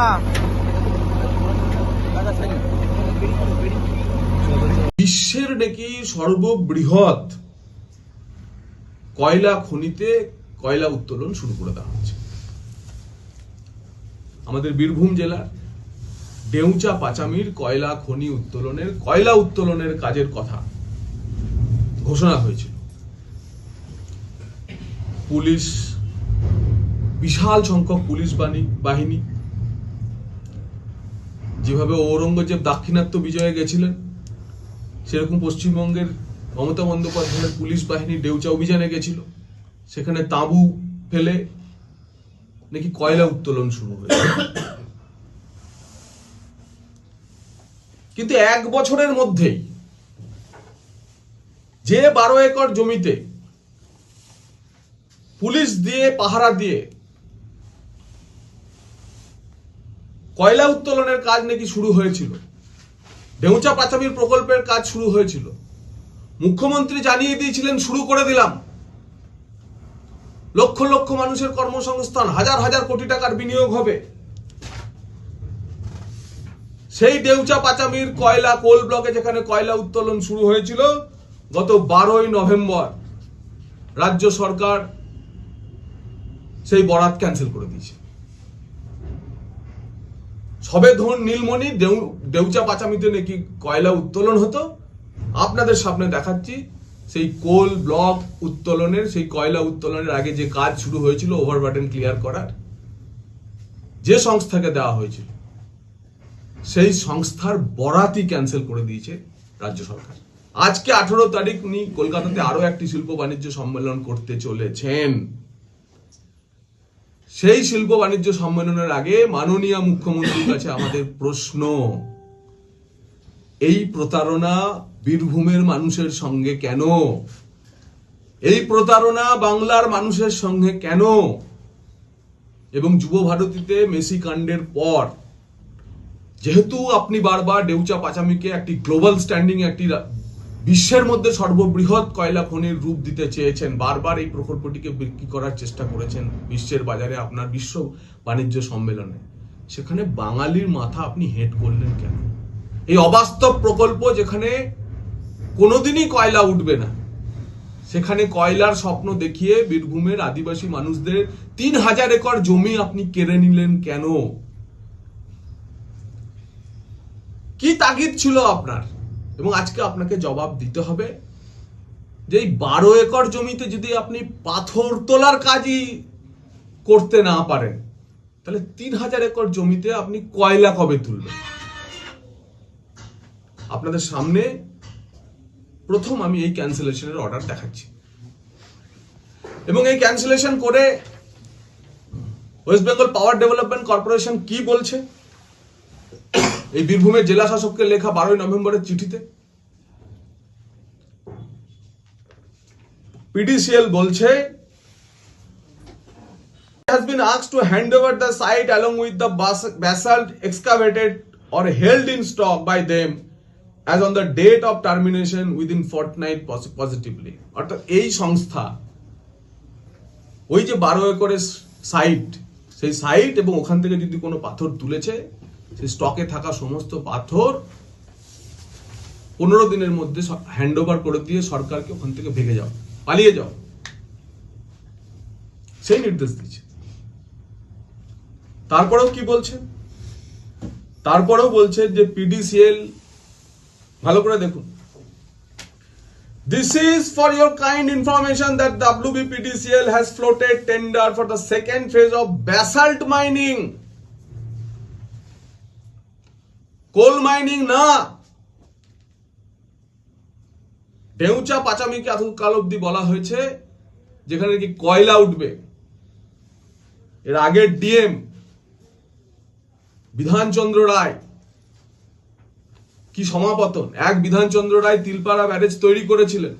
না। বিশ্বের নাকি সর্ববৃহৎ কয়লা খনিতে কয়লা উত্তোলন শুরু করে দেওয়া হচ্ছে আমাদের বীরভূম জেলার ডেউচা পাচামির কয়লা খনি উত্তোলনের, কয়লা উত্তোলনের কাজের কথা ঘোষণা হয়েছিল। পুলিশ, বিশাল সংখ্যক পুলিশ বাহিনী বাহিনী যেভাবে ঔরঙ্গজেব দাক্ষিণাত্য বিজয়ে গেছিলেন, সেরকম পশ্চিমবঙ্গের মমতা বন্দ্যোপাধ্যায়ের পুলিশ বাহিনী ডেউচা অভিযানে গেছিল। সেখানে তাঁবু ফেলে নাকি কয়লা উত্তোলন শুরু হয়েছে। কিন্তু এক বছরের মধ্যেই যে বারো একর জমিতে পুলিশ দিয়ে পাহারা দিয়ে কয়লা উত্তোলনের কাজ নাকি শুরু হয়েছিল? ডেউচা পাচামির প্রকল্পের কাজ শুরু হয়েছিল। মুখ্যমন্ত্রী জানিয়ে দিয়েছিলেন, শুরু করে দিলাম। লক্ষ লক্ষ মানুষের কর্মসংস্থান, হাজার হাজার কোটি টাকার বিনিয়োগ হবে। সেই ডেউচা পাচামির কয়লা কোল ব্লকে যেখানে কয়লা উত্তোলন শুরু হয়েছিল, গত বারোই নভেম্বর রাজ্য সরকার সেই বরাত ক্যান্সেল করে দিয়েছে। সবে ধরুন নীলমণি, দেউ, দেউচা পাচামিতে নাকি কয়লা উত্তোলন হতো? আপনাদের সামনে দেখাচ্ছি, সেই কোল ব্লক উত্তোলনের, সেই কয়লা উত্তোলনের আগে যে কাজ শুরু হয়েছিল ওভারবার্ডেন ক্লিয়ার করার, যে সংস্থাকে দেওয়া হয়েছিল, সেই সংস্থার বরাতই ক্যান্সেল করে দিয়েছে রাজ্য সরকার। আজকে আঠারো তারিখ উনি কলকাতাতে আরও একটি শিল্প বাণিজ্য সম্মেলন করতে চলেছেন। সেই শিল্প বাণিজ্য সম্মেলনের আগে মাননীয় মুখ্যমন্ত্রীর কাছে আমাদের প্রশ্ন। এই প্রতারণা বীরভূমের মানুষের সঙ্গে কেন? এই প্রতারণা বাংলার মানুষের সঙ্গে কেন? এবং যুব ভারতীতে মেসি কাণ্ডের পর, যেহেতু আপনি বারবার ডেউচা পাচামিকে একটি গ্লোবাল স্ট্যান্ডিং, একটি বিশ্বের মধ্যে সর্ববৃহৎ কয়লা খনির রূপ দিতে চেয়েছেন, বারবার এই প্রকল্পটিকে বিক্রি করার চেষ্টা করেছেন বিশ্বের বাজারে আপনার বিশ্ব বাণিজ্য সম্মেলনে। সেখানে বাঙালির মাথা আপনি হেট করলেন কেন? এই অবাস্তব প্রকল্প যেখানে কোনোদিনই কয়লা উঠবে না, সেখানে কয়লার স্বপ্ন দেখিয়ে বীরভূমের আদিবাসী মানুষদের তিন হাজার একর জমি আপনি কেড়ে নিলেন কেন? কি তাগিদ ছিল আপনার? এবং আজকে আপনাকে জবাব দিতে হবে যে এই বারো একর জমিতে যদি আপনি পাথর তোলার কাজই করতে না পারেন, তাহলে তিন হাজার একর জমিতে আপনি কয়লা কবে তুলবেন? আপনাদের সামনে প্রথম আমি এই ক্যান্সেলেশনের অর্ডার দেখাচ্ছি। এবং এই ক্যান্সেলেশন করে West Bengal Power Development Corporation কি বলছে? এই বীরভূমের জেলা শাসককে লেখা বারোই নভেম্বরের চিঠিতে পিডিসিএল বলছে has been asked to hand over the site along with the basalt excavated or held in stock by them as on the date of termination within fortnight pos- positively অর্থাৎ এই সংস্থা ওই যে বারো একরের সাইট সেই site এবং ওখান থেকে যদি কোনো পাথর তুলেছে সেই স্টকে থাকা সমস্ত পাথর পনেরো দিনের মধ্যে হ্যান্ড ওভার করে দিয়ে সরকারকে ওখান থেকে ভেঙে যাও, পালিয়ে যাও। সেই নির্দেশ দিচ্ছে তারপরেও কি বলছে? তারপরেও বলছে যে পিডিসিএল ভালো করে দেখুন। This is for your kind information that WBPDCL has floated tender for the second phase of basalt mining. Coal mining না। ডেউচা পাচামিকে এতকাল অব্দি বলা হয়েছে, যেখানে কি কয়লা উঠবে। এর আগের ডিএম, বিধানচন্দ্র রায়, কি সমাপতন? এক বিধানচন্দ্র রায় তিলপাড়া ব্যারেজ তৈরি করেছিলেন,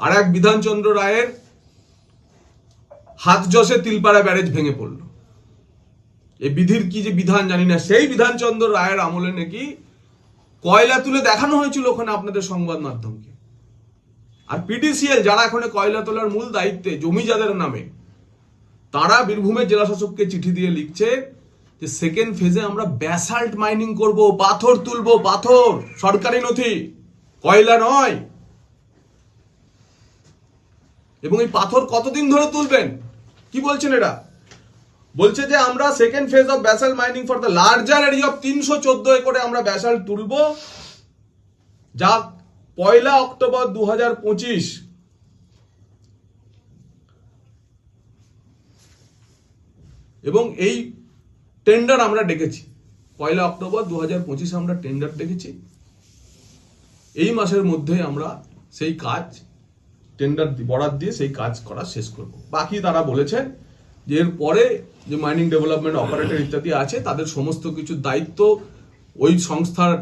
আর এক বিধানচন্দ্র রায়ের হাত জসে তিলপাড়া ব্যারেজ ভেঙে পড়ল। এই বিধির কি যে বিধান জানি না, সেই বিধানচন্দ্র রায়ের আমলে নাকি কয়লা তুলে দেখানো হয়েছিল ওখানে আপনাদের সংবাদ মাধ্যমকে। আর পিডিসিএল যারা এখন কয়লা তোলার মূল দায়িত্বে, জমি যাদের নামে, তারা বীরভূমের জেলা শাসককে চিঠি দিয়ে লিখছে যে সেকেন্ড ফেজে আমরা ব্যাসাল্ট মাইনিং করব, পাথর তুলব, পাথর, সরকারি নথি, কয়লা নয়। এবং এই পাথর কতদিন ধরে তুলবেন? কি বলছেন এটা বলছে যে আমরা second phase of basalt mining for the larger area of তিনশো চোদ্দ একরে আমরা ব্যাসাল্ট তুলবো। যা পয়লা অক্টোবর দু হাজার পঁচিশ। এবং এই টেন্ডার আমরা ডেকেছি। পয়লা অক্টোবর দু হাজার পঁচিশে আমরা টেন্ডার ডেকেছি। এই মাসের মধ্যে আমরা সেই কাজ টেন্ডার বরাদ দিয়ে সেই কাজ করা শেষ করব। বাকি তারা বলেছেন যে এর পরে যে মাইনিং ডেভেলপমেন্ট অপারেটর ইত্যাদি আছে, তাদের সমস্ত কিছু দায়িত্ব ওই সংস্থার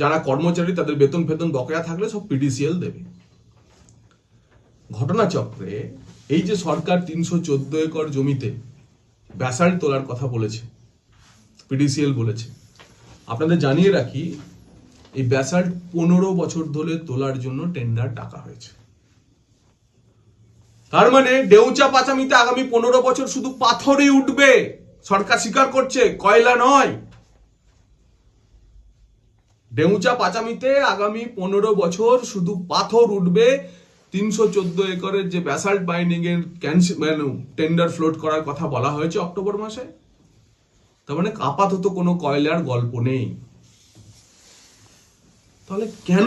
যারা কর্মচারী, তাদের বেতন ফেতন বকেয়া থাকলে সব পিডিসিএল দেবে। ঘটনাচক্রে এই যে সরকার তিনশো চোদ্দ একর জমিতে ব্যাসাল্ট তোলার কথা বলেছে পিডিসিএল বলেছে, আপনাদের জানিয়ে রাখি, এই ব্যাসাল্ট পনেরো বছর ধরে তোলার জন্য টেন্ডার ডাকা হয়েছে। তার মানে ডেউচা পাচামিতে আগামী পনেরো বছর শুধু পাথরই উঠবে। সরকার স্বীকার করছে, কয়লা নয়। ডেউচা পাচামিতে আগামী পনেরো বছর শুধু পাথর উঠবে। তিনশো চোদ্দ একরের যে ব্যাসাল্ট মাইনিং এর ক্যান্সেল টেন্ডার ফ্লোট করার কথা বলা হয়েছে অক্টোবর মাসে। তার মানে আপাতত কোনো কয়লার গল্প নেই। তাহলে কেন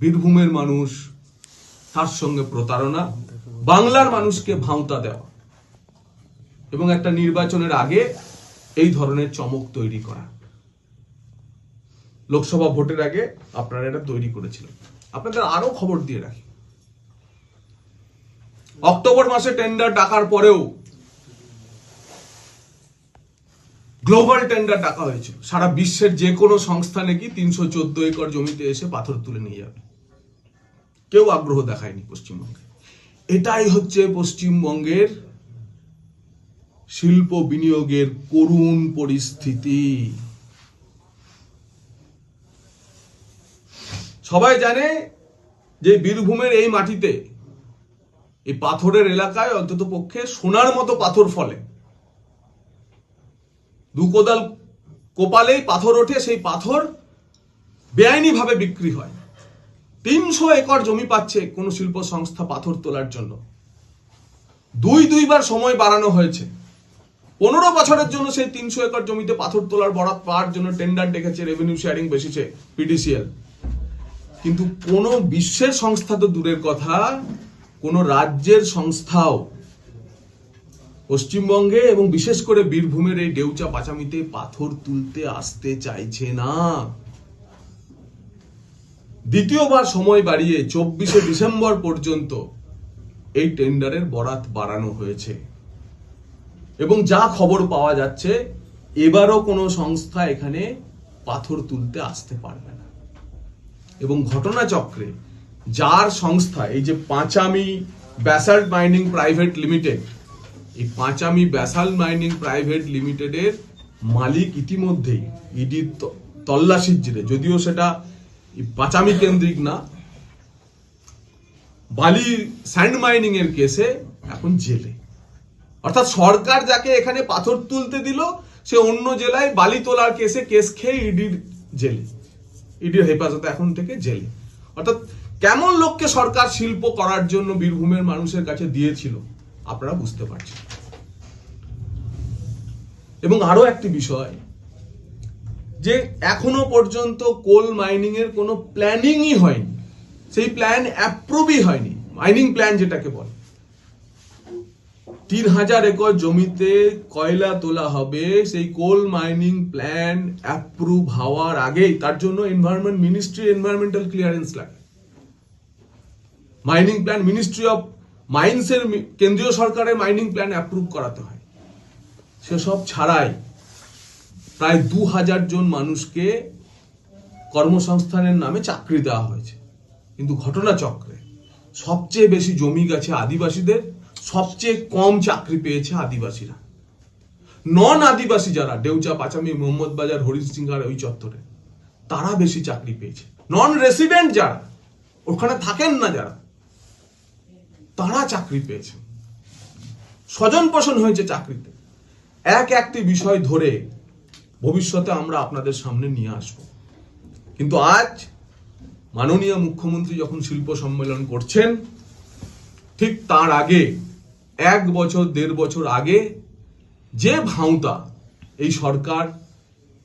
বীরভূমের মানুষ তার সঙ্গে প্রতারণা? বাংলার মানুষকে ভাঁওতা দেওয়া এবং একটা নির্বাচনের আগে এই ধরনের চমক তৈরি করা। লোকসভা ভোটের আগে আপনারা এটা তৈরি করেছিলেন। আপনাদের আরও খবর দিয়ে রাখি। অক্টোবর মাসে টেন্ডার ডাকার পরেও গ্লোবাল টেন্ডার ডাকা হয়েছিল। সারা বিশ্বের যে কোনো সংস্থা নাকি তিনশো চোদ্দ একর জমিতে এসে পাথর তুলে নিয়ে যাবে। কেউ আগ্রহ দেখায়নি পশ্চিমবঙ্গে। এটাই হচ্ছে পশ্চিমবঙ্গের শিল্প বিনিয়োগের করুণ পরিস্থিতি। সবাই জানে যে বীরভূমের এই মাটিতে, এই পাথরের এলাকায় অন্তত পক্ষে সোনার মতো পাথর ফলে। দু কোদাল কোপালেই পাথর ওঠে, সেই পাথর বেআইনি ভাবে বিক্রি হয়। তিনশো একর জমি পাচ্ছে কোন শিল্প সংস্থা পাথর তোলার জন্য। দুই দুইবার সময় বাড়ানো হয়েছে। পনেরো বছরের জন্য সেই তিনশো একর জমিতে পাথর তোলার বরাত পাওয়ার জন্য টেন্ডার ডেকেছে রেভিনিউ শেয়ারিং বেসিসে পিডিসিএল কিন্তু কোন বিশ্বের সংস্থা তো দূরের কথা, কোন রাজ্যের সংস্থাও পশ্চিমবঙ্গে এবং বিশেষ করে বীরভূমের এই ডেউচা পাচামিতে পাথর তুলতে আসতে চাইছে না। দ্বিতীয়বার সময় বাড়িয়ে চব্বিশে ডিসেম্বর পর্যন্ত এই টেন্ডারের বরাত বাড়ানো হয়েছে। এবং যা খবর পাওয়া যাচ্ছে, এবারও কোনো সংস্থা এখানে পাথর তুলতে আসতে পারবে না। এবং ঘটনাচক্রে যার সংস্থা, এই যে Pachami basalt mining private limited, এই পাঁচামি ব্যাসাল্ট মাইনিং প্রাইভেট লিমিটেডের মালিক ইতিমধ্যেই ইডির তল্লাশির জেরে, যদিও সেটা পাঁচামি কেন্দ্রিক না। বালি স্যান্ড মাইনিং এর কেসে এখন জেলে। অর্থাৎ সরকার যাকে এখানে পাথর তুলতে দিল, সে অন্য জেলায় বালি তোলার কেসে কেস খেয়ে ইডির জেলে। ইডির হেফাজতে এখন থেকে জেলে। অর্থাৎ কেমন লোককে সরকার শিল্প করার জন্য বীরভূমের মানুষের কাছে দিয়েছিল, আপনারা বুঝতে পারছেন। এবং আরও একটি বিষয় যে এখনও পর্যন্ত কোল মাইনিং এর কোনো প্ল্যানিংই হয়নি। সেই প্ল্যান অ্যাপ্রুভই হয়নি। মাইনিং প্ল্যান যেটাকে বলে। তিন হাজার একর জমিতে কয়লা তোলা হবে, সেই কোল মাইনিং প্ল্যান অ্যাপ্রুভ হওয়ার আগেই। তার জন্য এনভায়রনমেন্ট মিনিস্ট্রি এনভায়রনমেন্টাল ক্লিয়ারেন্স লাগে। মাইনিং প্ল্যান মিনিস্ট্রি অফ মাইন্সের কেন্দ্রীয় সরকারের মাইনিং প্ল্যান অ্যাপ্রুভ করাতে হয়। সেসব ছাড়াই প্রায় দু হাজার জন মানুষকে কর্মসংস্থানের নামে চাকরি দেওয়া হয়েছে। কিন্তু ঘটনা চক্রে সবচেয়ে বেশি জমি গেছে আদিবাসীদের, সবচেয়ে কম চাকরি পেয়েছে আদিবাসীরা। নন আদিবাসী যারা ডেউচা পাচামি, মোহাম্মদ বাজার হরিশ সিংহার ওই চত্বরে, তারা বেশি চাকরি পেয়েছে। নন রেসিডেন্ট যারা, ওখানে থাকেন না যারা, তারা চাকরি পেয়েছে। স্বজন পোষণ হয়েছে চাকরিতে। এক একটি বিষয় ধরে ভবিষ্যতে আমরা আপনাদের সামনে নিয়ে আসব। কিন্তু আজ মাননীয় মুখ্যমন্ত্রী যখন শিল্প সম্মেলন করছেন, ঠিক তার আগে, এক বছর, দেড় বছর আগে, যে ভাঁওতা এই সরকার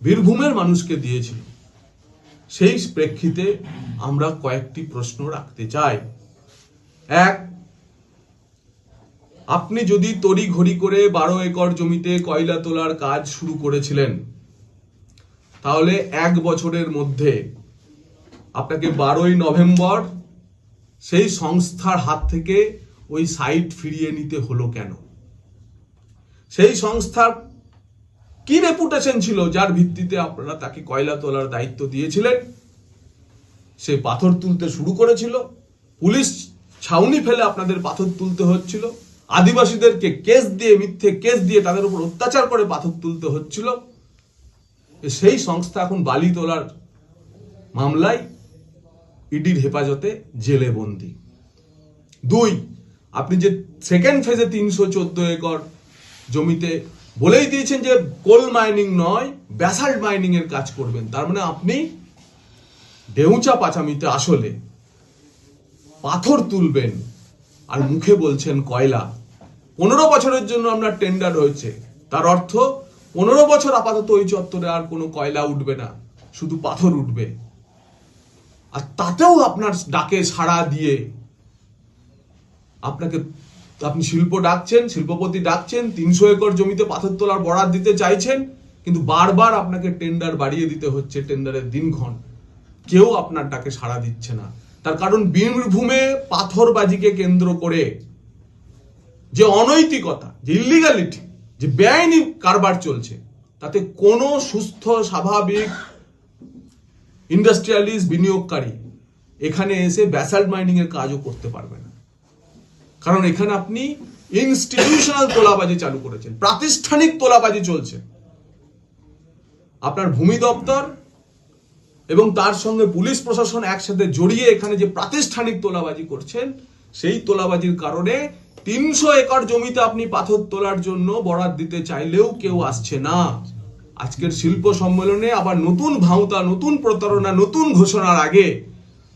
বীরভূমের মানুষকে দিয়েছিল, সেই প্রেক্ষিতে আমরা কয়েকটি প্রশ্ন রাখতে চাই। এক, আপনি যদি তড়ি ঘড়ি করে বারো একর জমিতে কয়লা তোলার কাজ শুরু করেছিলেন তাহলে এক বছরের মধ্যে আপনাকে বারোই নভেম্বর সেই সংস্থার হাত থেকে ওই সাইট ফিরিয়ে নিতে হলো কেন? সেই সংস্থার কি রেপুটেশন ছিল যার ভিত্তিতে আপনারা তাকে কয়লা তোলার দায়িত্ব দিয়েছিলেন? সে পাথর তুলতে শুরু করেছিল, পুলিশ ছাউনি ফেলে আপনাদের পাথর তুলতে হচ্ছিল, আদিবাসীদেরকে কেস দিয়ে, মিথ্যে কেস দিয়ে তাদের উপর অত্যাচার করে পাথর তুলতে হচ্ছিল। সেই সংস্থা এখন বালি তোলার মামলায় ইডির হেফাজতে জেলে বন্দি দুই, আপনি যে সেকেন্ড ফেজে তিনশো চোদ্দ একর জমিতে বলেই দিয়েছেন যে কোল মাইনিং নয় ব্যাসাল্ট মাইনিং এর কাজ করবেন। তার মানে আপনি ডেউচা পাচামিতে আসলে পাথর তুলবেন আর মুখে বলছেন কয়লা। পনেরো বছরের জন্য আপনার টেন্ডার হয়েছে তার অর্থ পনেরো বছর আপাতত ওই চত্বরে আর কোনো কয়লা উঠবে না, শুধু পাথর উঠবে। আর তাতেও আপনার ডাকে সাড়া দিয়ে আপনাকে, আপনি শিল্প ডাকছেন, শিল্পপতি ডাকছেন, তিনশো একর জমিতে পাথর তোলার বরাদ দিতে চাইছেন, কিন্তু বারবার আপনাকে টেন্ডার বাড়িয়ে দিতে হচ্ছে টেন্ডারের দিনক্ষণ। কেউ আপনার ডাকে সাড়া দিচ্ছে না। তার কারণ বীরভূমে পাথরবাজিকে কেন্দ্র করে যে অনৈতিকতা, যে ইলিগালিটি যে বেআইনি কারবার চলছে, তাতে কোনো সুস্থ, স্বাভাবিক ইন্ডাস্ট্রিয়ালিস্ট, বিনিয়োগকারী এখানে এসে ব্যাসাল্ট মাইনিং এর কাজও করতে পারবে না। কারণ এখানে আপনি ইনস্টিটিউশনাল তোলাবাজি চালু করেছেন, প্রাতিষ্ঠানিক তোলাবাজি চলছে। আপনার ভূমি দপ্তর এবং তার সঙ্গে পুলিশ প্রশাসন একসাথে জড়িয়ে এখানে যে প্রাতিষ্ঠানিক তোলাবাজি করছেন, সেই তোলাবাজির কারণে তিনশো একর জমিতে আপনি পাথর তোলার জন্য বরাদ দিতে চাইলেও কেউ আসছে না। আজকের শিল্প সম্মেলনে আবার নতুন ভাঁওতা, নতুন প্রতারণা, নতুন ঘোষণার আগে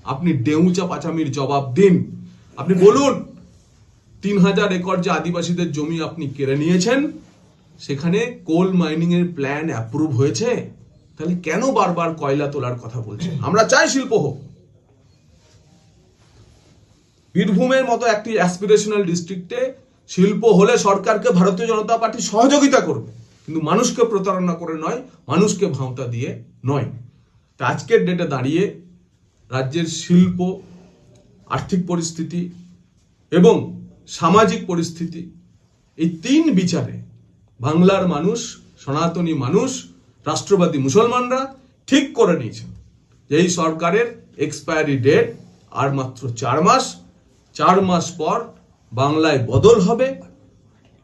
আপনি ডেউচা পাচামির জবাব দিন। আপনি বলুন, তিন হাজার একর যে আদিবাসীদের জমি আপনি কেড়ে নিয়েছেন, সেখানে কোল মাইনিং এর প্ল্যান অ্যাপ্রুভ হয়েছে? তাহলে কেন বারবার কয়লা তোলার কথা বলছেন? আমরা চাই শিল্প হোক। বীরভূমের মতো একটি অ্যাসপিরেশনাল ডিস্ট্রিক্টে শিল্প হলে সরকারকে ভারতীয় জনতা পার্টি সহযোগিতা করবে। কিন্তু মানুষকে প্রতারণা করে নয়, মানুষকে ভাঁওতা দিয়ে নয়। তা আজকের ডেটে দাঁড়িয়ে রাজ্যের শিল্প, আর্থিক পরিস্থিতি এবং সামাজিক পরিস্থিতি, এই তিন বিচারে বাংলার মানুষ, সনাতনী মানুষ, রাষ্ট্রবাদী মুসলমানরা ঠিক করে নিয়েছেন যে এই সরকারের এক্সপায়ারি ডেট আর মাত্র চার মাস চার মাস পর বাংলায় বদল হবে,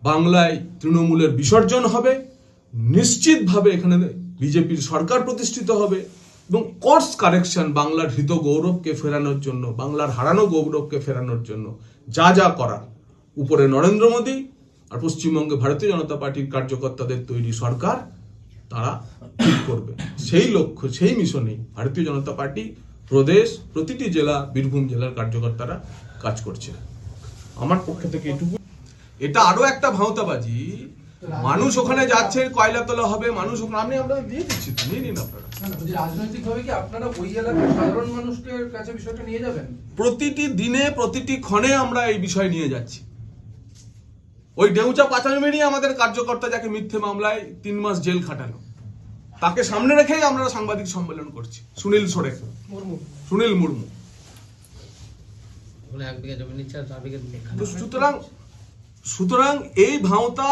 বাংলায় তৃণমূলের বিসর্জন হবে, নিশ্চিতভাবে এখানে বিজেপির সরকার প্রতিষ্ঠিত হবে এবং কোর্স কারেকশন বাংলার হৃত গৌরবকে ফেরানোর জন্য, বাংলার হারানো গৌরবকে ফেরানোর জন্য যা যা করার। উপরে নরেন্দ্র মোদী আর পশ্চিমবঙ্গে ভারতীয় জনতা পার্টির কার্যকর্তাদের তৈরি সরকার, তারা ঠিক করবে। সেই লক্ষ্য, সেই মিশনেই ভারতীয় জনতা পার্টি, প্রদেশ, প্রতিটি জেলা, বীরভূম জেলার কার্যকর্তারা কাজ করছে। আমার পক্ষ থেকে এটুকু। এটা আরও একটা ভাঁওতাবাজি। মানুষ ওখানে যাচ্ছে কয়লা তোলা হবে মানুষ ওখানে আপনাদের দিয়ে দিচ্ছি নিয়ে নিন আপনারা। না, না, কি আপনারা ওই এলাকার সাধারণ মানুষের কাছে বিষয়টা নিয়ে যাবেন? প্রতিটি দিনে প্রতিটি ক্ষণে আমরা এই বিষয় নিয়ে যাচ্ছি। ওই ডেউচা আমাদের কার্যকর্তা যাকে মিথ্যে মামলায় তিন মাস জেল খাটালো তাকে সামনে রেখেই আমরা সাংবাদিক সম্মেলন করছি সুনীল সোরেন। সুনীল মুর্মু। ওখানে এক বিঘা জমি নিচ্ছে চার বিঘা তো সুতরাং সুতরাং এই ভাঁওতা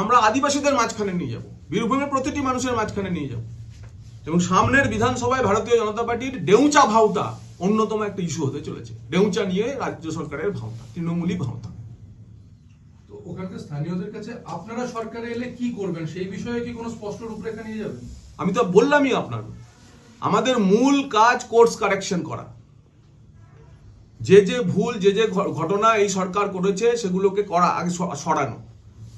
আমরা আদিবাসীদের মাঝখানে নিয়ে যাব। বীরভূমের প্রতিটি মানুষের মাঝখানে নিয়ে যাব। এবং সামনের বিধানসভায় ভারতীয় জনতা পার্টির ডেউচা ভাওতা অন্যতম একটা ইস্যু হতে চলেছে। ডেউচা নিয়ে রাজ্য সরকারের ভাওতা তৃণমূলই ভাওতা। তো ওখানকার স্থানীয়দের কাছে আপনারা সরকারে এলে কি করবেন? সেই বিষয়ে কি কোনো স্পষ্ট রূপরেখা নিয়ে যাবেন? আমি তো বললামই আপনার আমাদের মূল কাজ কোর্স কারেকশন করা। যে যে ভুল যে যে ঘটনা এই সরকার করেছে সেগুলোকে করা আগে সরানো।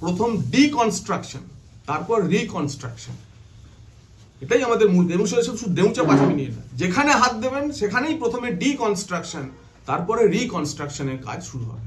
প্রথম ডিকনস্ট্রাকশন তারপর রিকনস্ট্রাকশন এটাই আমাদের মূল এবং সেটা শুধু দেউচা পাঠামি নিয়ে না। যেখানে হাত দেবেন সেখানেই প্রথমে ডিকনস্ট্রাকশন তারপরে রিকনস্ট্রাকশনের কাজ শুরু হবে।